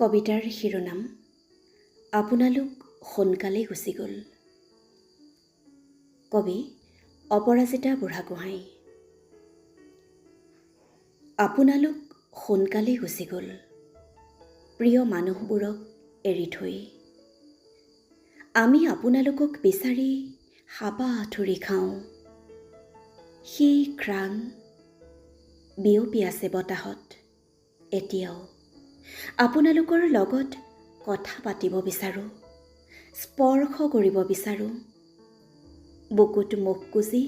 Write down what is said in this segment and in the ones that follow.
কবিতাৰ শিৰোনাম আপোনালোক সোনকালে গুচি গ'ল। কবি অপৰাজিতা বুঢ়াগোহাঁই। আপোনালোক সোনকালে গুচি গ'ল। প্ৰিয় মানুহবোৰক এৰি থৈ। আমি আপোনালোকক বিচাৰি হাবা আঁঠুৰি খাওঁ। সি ঘ্ৰাণ বিয়পি আছে বতাহত এতিয়াও। আপোনালোকৰ লগত কথা পাতিব বিচাৰোঁ স্পৰ্শ কৰিব বিচাৰোঁ বুকুত মুখ কুজি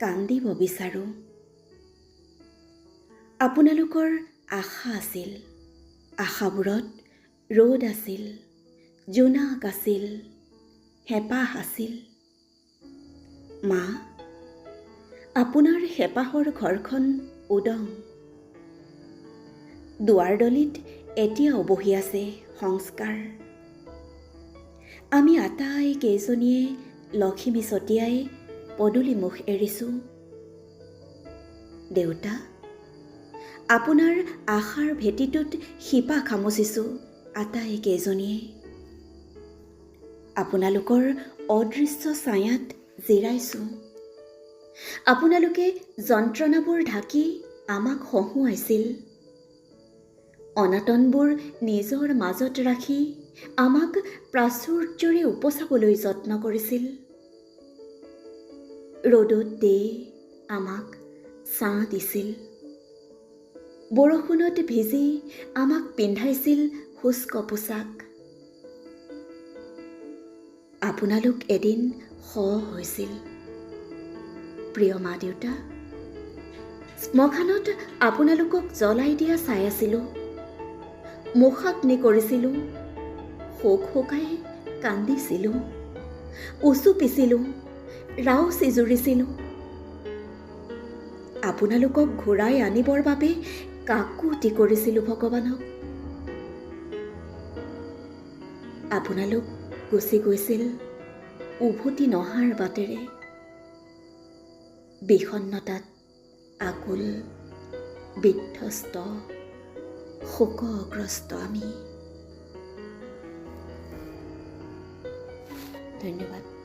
কান্দিব বিচাৰোঁ। আপোনালোকৰ আশা আছিল আশাবোৰত ৰ'দ আছিল জোনাক আছিল হেঁপাহ আছিল। মা আপোনাৰ হেঁপাহৰ ঘৰখন উদং। দুৱাৰদলিত এতিয়াও বহি আছে সংস্কাৰ। আমি আটাই কেইজনীয়ে লখিমী ছটিয়াই পদূলিমুখ এৰিছোঁ। দেউতা আপোনাৰ আশাৰ ভেটিটোত শিপা খামুচিছোঁ আটাই কেইজনীয়ে। আপোনালোকৰ অদৃশ্য ছায়াত জিৰাইছোঁ। আপোনালোকে যন্ত্ৰণাবোৰ ঢাকি আমাক হহুৱাইছিল। অনাটনবোৰ নিজৰ মাজত ৰাখি আমাক প্ৰাচুৰ্যৰে উপচাবলৈ যত্ন কৰিছিল। ৰ'দত দে আমাক ছাঁ দিছিল। বৰষুণত ভিজি আমাক পিন্ধাইছিল শুষ্ক পোচাক আপোনালোক এদিন স হৈছিল। প্ৰিয় মা দেউতা শ্মশানত আপোনালোকক জ্বলাই দিয়া চাই আছিলোঁ। মুখাগ্নি কৰিছিলোঁ শোক শোকাই কান্দিছিলোঁ উচু পিছিলোঁ ৰাও চিজুৰিছিলোঁ। আপোনালোকক ঘূৰাই আনিবৰ বাবে কাকুতি কৰিছিলোঁ ভগৱানক। আপোনালোক গুচি গৈছিল উভতি নহাৰ বাটেৰে। বিষণ্ণতাত আকুল বিধ্বস্ত। শোকগ্ৰস্ত আমি। ধন্যবাদ।